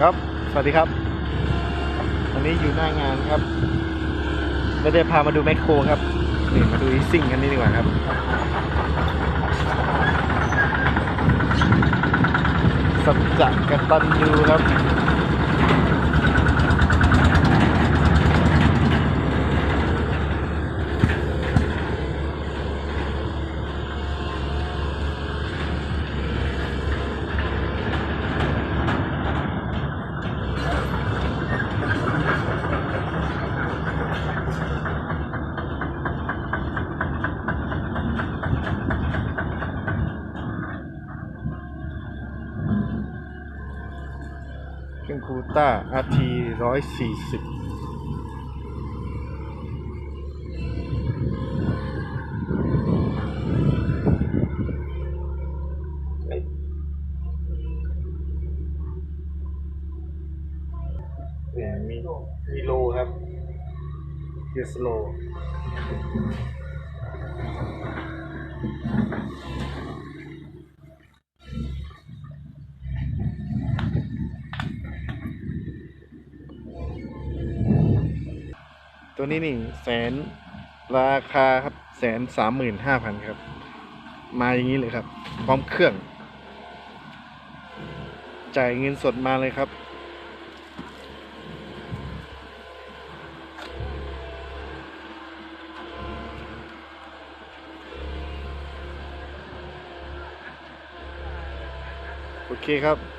ครับ สวัสดีครับ วันนี้อยู่หน้างานครับไม่ได้พามาดูแมคโครครับนี่มาดูอีซิ่งกันนี่ดีกว่าครับ สัจจะกตันยูครับ เครื่องคูต้าอาทีร้อยสี่สิบเนี่ยมีมีโลครับเกียร์สโล ตัวนี้นี่แสนราคาครับแสนสามหมื่นห้าพันครับ มาอย่างนี้เลยครับ พร้อมเครื่อง จ่ายเงินสดมาเลยครับโอเคครับ